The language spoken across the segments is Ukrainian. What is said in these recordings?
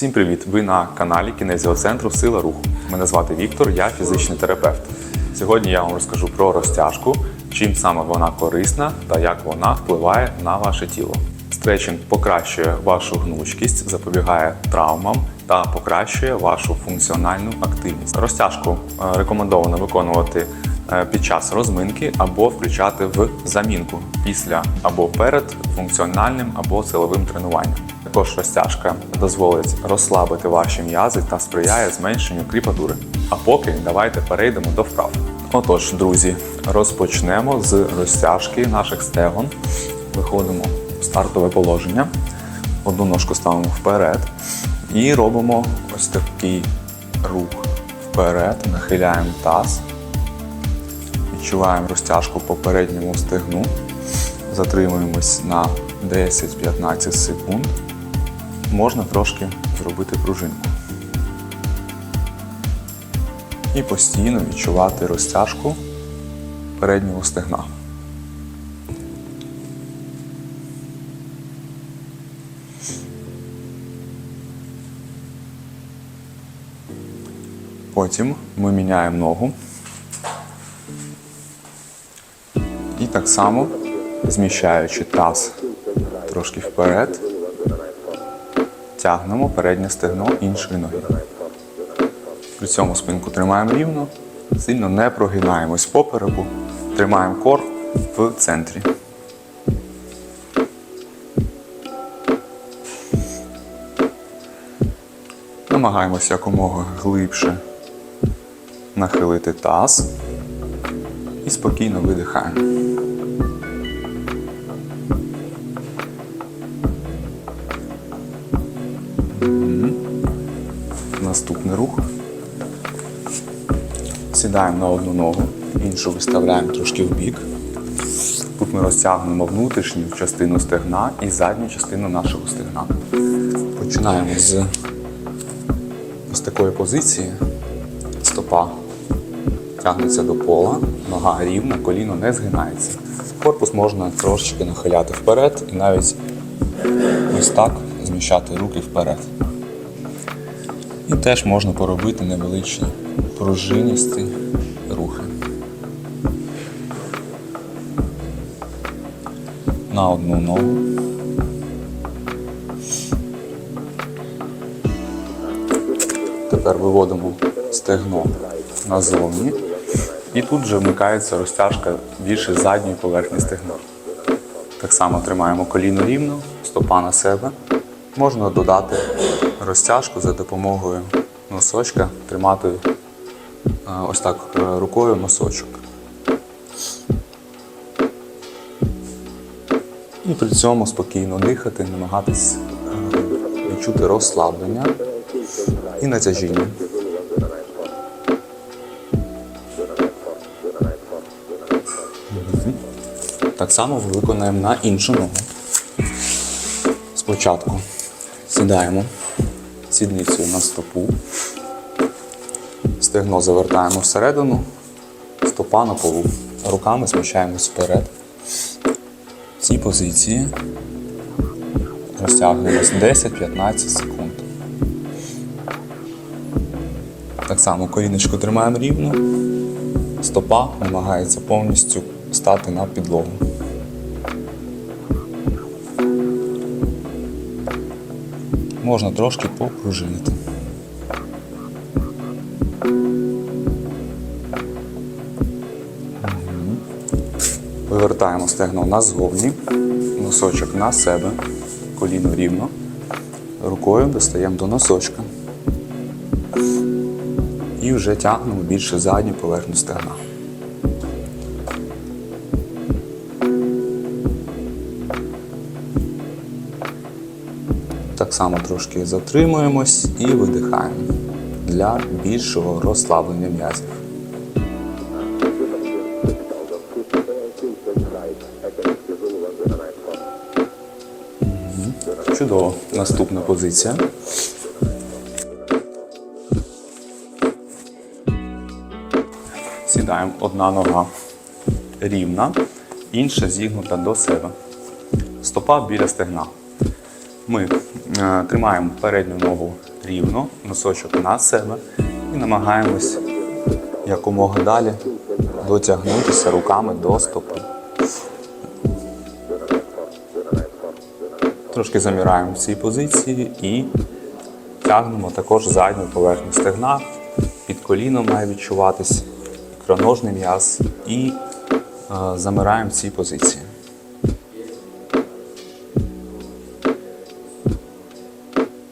Всім привіт! Ви на каналі Кінезіоцентру Сила Руху. Мене звати Віктор, я фізичний терапевт. Сьогодні я вам розкажу про розтяжку, чим саме вона корисна та як вона впливає на ваше тіло. Стретчинг покращує вашу гнучкість, запобігає травмам та покращує вашу функціональну активність. Розтяжку е, рекомендовано виконувати е, під час розминки або включати в замінку після або перед функціональним або силовим тренуванням. Також розтяжка дозволить розслабити ваші м'язи та сприяє зменшенню кріпатури. А поки давайте перейдемо до вправ. Отож, друзі, розпочнемо з розтяжки наших стегон. Виходимо в стартове положення. Одну ножку ставимо вперед і робимо ось такий рух вперед, нахиляємо таз, відчуваємо розтяжку по передньому стегну, затримуємось на 10-15 секунд. Можна трошки зробити пружинку. І постійно відчувати розтяжку переднього стегна. Потім ми міняємо ногу. І так само, зміщаючи таз трошки вперед, тягнемо переднє стегно іншої ноги. При цьому спинку тримаємо рівно, сильно не прогинаємось попереку, тримаємо кор в центрі. Намагаємося якомога глибше нахилити таз і спокійно видихаємо. Сідаємо на одну ногу, іншу виставляємо трошки в бік. Тут ми розтягнемо внутрішню частину стегна і задню частину нашого стегна. Починаємо з ось такої позиції. Стопа тягнеться до пола, нога рівна, коліно не згинається. Корпус можна трошечки нахиляти вперед і навіть ось так зміщати руки вперед. І теж можна поробити невеличкі пружиністі рухи. На одну ногу. Тепер виводимо стегно назовні. І тут вже вмикається розтяжка більше задньої поверхні стегна. Так само тримаємо коліно рівно, стопа на себе. Можна додати розтяжку за допомогою носочка, тримати ось так е, рукою носочок. І при цьому спокійно дихати, намагатись е, відчути розслаблення і натяжіння. Так само виконаємо на іншу ногу. Спочатку сідаємо сідницею на стопу, стегно завертаємо всередину, стопа на полу. Руками зміщаємось вперед. В цій позиції розтягуємось 10-15 секунд. Так само коліночку тримаємо рівно, стопа намагається повністю стати на підлогу. Можна трошки попружинити. Вивертаємо стегно назовні, носочок на себе, коліно рівно. Рукою достаємо до носочка. І вже тягнемо більше задню поверхню стегна. Так само трошки затримуємось і видихаємо для більшого розслаблення м'язів. Чудово. Наступна позиція. Сідаємо одна нога рівна, інша зігнута до себе. Стопа біля стегна. Ми е, тримаємо передню ногу рівно, носочок на себе і намагаємось якомога далі дотягнутися руками до стопи. Трошки заміраємо в цій позиції і тягнемо також задню поверхню стегна. Під коліном має відчуватись ікроножний м'яз і е, замираємо в цій позиції.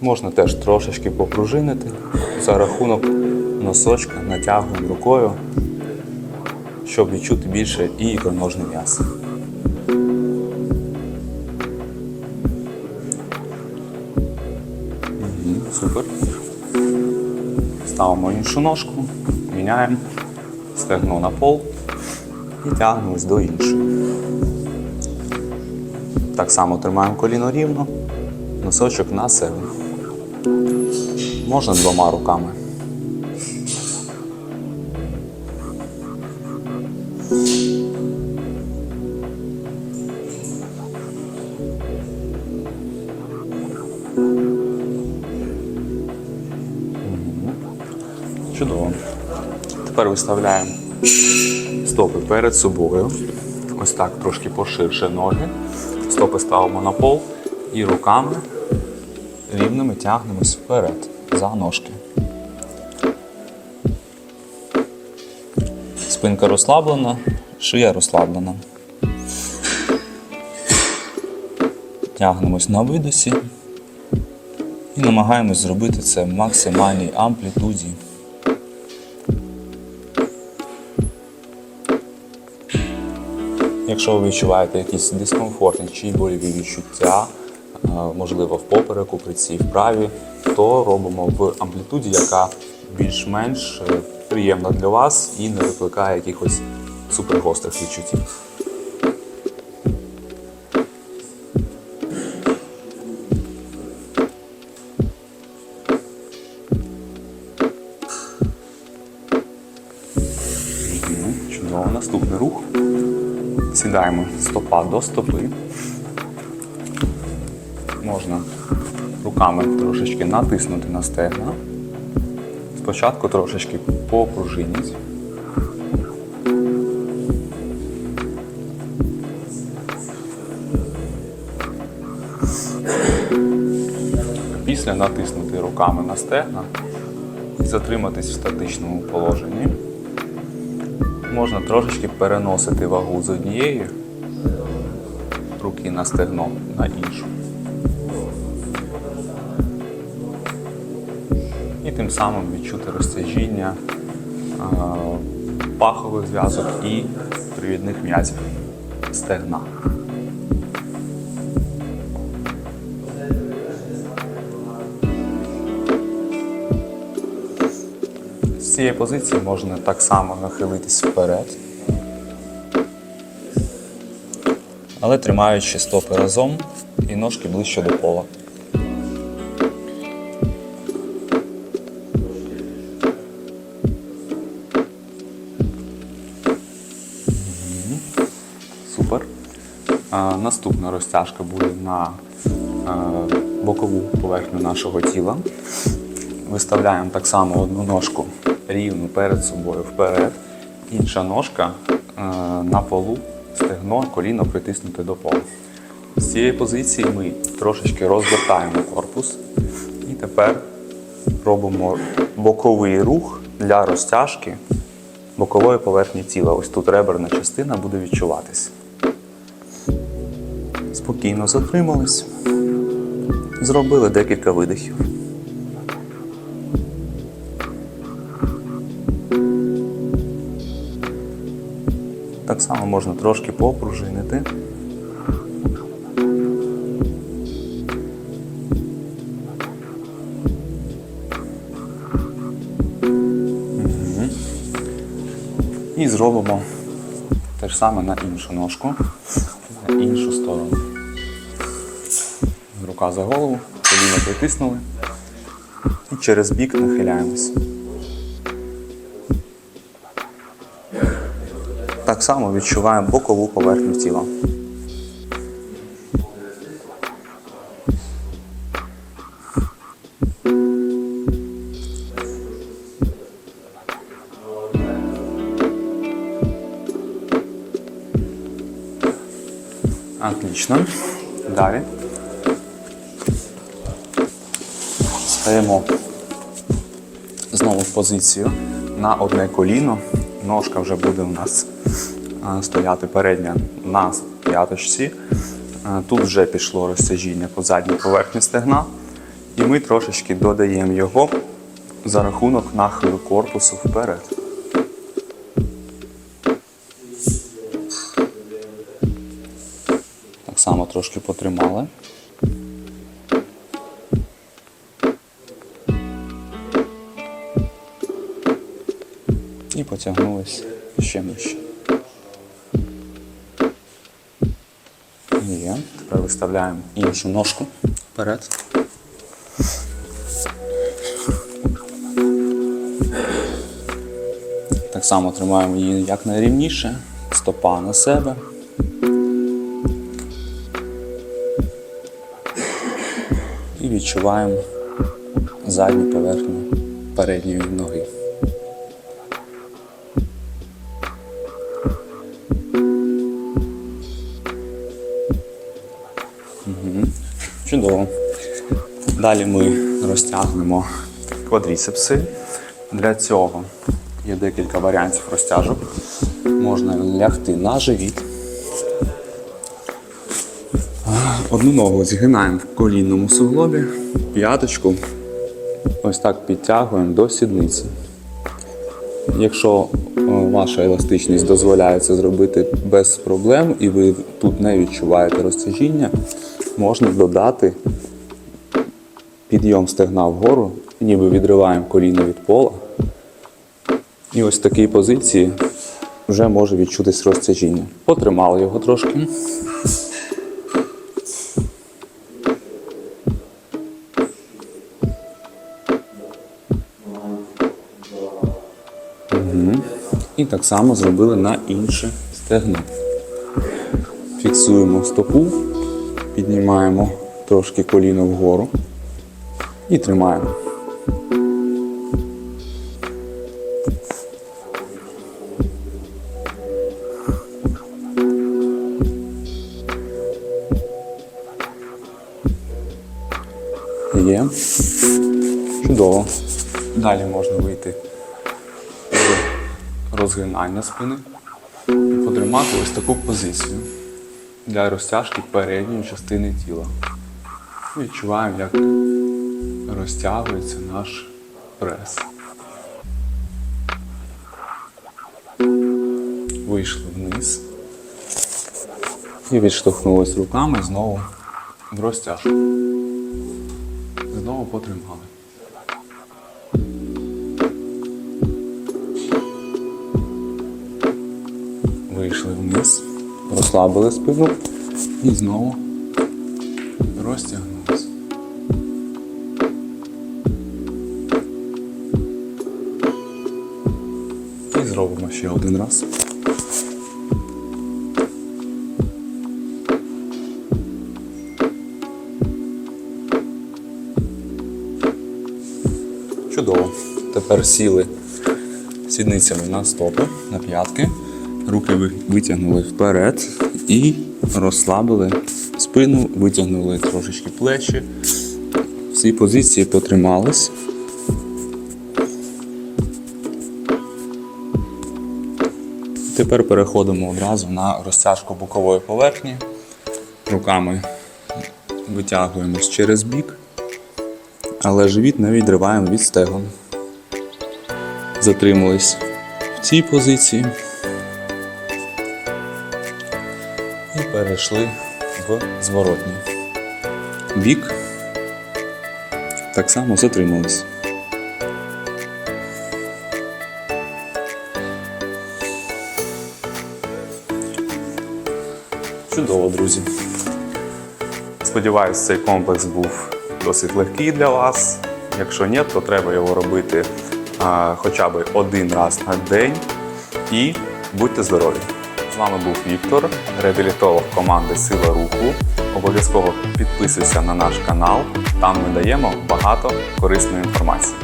Можна теж трошечки попружинити за рахунок носочка натягуємо рукою, щоб відчути більше і ікроножний м'яз. Ставимо іншу ножку, міняємо стегно на пол і тягнемось до іншої. Так само тримаємо коліно рівно, носочок на себе. Можна двома руками. Чудово. Тепер виставляємо стопи перед собою. Ось так трошки поширше ноги. Стопи ставимо на пол і руками рівними тягнемось вперед за ножки. Спинка розслаблена, шия розслаблена. Тягнемось на видосі і намагаємось зробити це в максимальній амплітуді. Якщо ви відчуваєте якісь дискомфортні чи боліві відчуття, е, можливо, в попереку при цій вправі, то робимо в амплітуді, яка більш-менш е, приємна для вас і не викликає якихось супергострих відчуттів. Сідаємо стопа до стопи. Можна руками трошечки натиснути на стегна. Спочатку трошечки попружиніть. Після натиснути руками на стегна і затриматись в статичному положенні. Можна трошечки переносити вагу з однієї руки на стегно на іншу. І тим самим відчути розтяжіння пахових зв'язок і привідних м'язів стегна. З цієї позиції можна так само нахилитись вперед, але тримаючи стопи разом і ножки ближче до пола. Супер. Наступна розтяжка буде на бокову поверхню нашого тіла. Виставляємо так само одну ножку рівно перед собою вперед, інша ножка е, на полу, стегно, коліно притиснуте до пола. З цієї позиції ми трошечки розвертаємо корпус і тепер робимо боковий рух для розтяжки бокової поверхні тіла. Ось тут реберна частина буде відчуватись. Спокійно затримались. Зробили декілька видихів. Так само можна трошки попружинити. І зробимо те ж саме на іншу ножку, на іншу сторону. Рука за голову, коліно притиснули і через бік нахиляємось. само відчуваємо бокову поверхню тіла. Отлично. Далі. Стаємо знову в позицію на одне коліно. Ножка вже буде у нас стояти передня на п'яточці. Тут вже пішло розтяжіння по задній поверхні стегна. І ми трошечки додаємо його за рахунок нахилу корпусу вперед. Так само трошки потримали. І потягнулись ще нижче. Тепер виставляємо іншу ножку вперед. Так само тримаємо її якнайрівніше, стопа на себе. І відчуваємо задню поверхню передньої ноги. Чудово. Далі ми розтягнемо квадріцепси. Для цього є декілька варіантів розтяжок. Можна лягти на живіт. Одну ногу згинаємо в колінному суглобі, п'яточку ось так підтягуємо до сідниці. Якщо е, ваша еластичність дозволяє це зробити без проблем і ви тут не відчуваєте розтяжіння, можна додати підйом стегна вгору, ніби відриваємо коліно від пола. І ось в такій позиції вже може відчутись розтяжіння. Потримали його трошки. І так само зробили на інше стегно. Фіксуємо стопу, піднімаємо трошки коліно вгору і тримаємо. Є. Чудово. Далі можна вийти розгинання спини і потримати ось таку позицію для розтяжки передньої частини тіла. Відчуваємо, як розтягується наш прес. Вийшли вниз і відштовхнулись руками знову в розтяжку. Знову потримали. Вийшли вниз, розслабили спину і знову розтягнулися. І зробимо ще один раз. Чудово. Тепер сіли сідницями на стопи, на п'ятки. Руки витягнули вперед і розслабили спину, витягнули трошечки плечі. В цій позиції потримались. Тепер переходимо одразу на розтяжку бокової поверхні. Руками витягуємось через бік, але живіт не відриваємо від стегон. Затримались в цій позиції. Перейшли в зворотній бік. Так само затримались. Чудово, друзі. Сподіваюсь, цей комплекс був досить легкий для вас. Якщо ні, то треба його робити а, хоча б один раз на день. І будьте здорові! З вами був Віктор, реабілітолог команди Сила Руху. Обов'язково підписуйся на наш канал. Там ми даємо багато корисної інформації.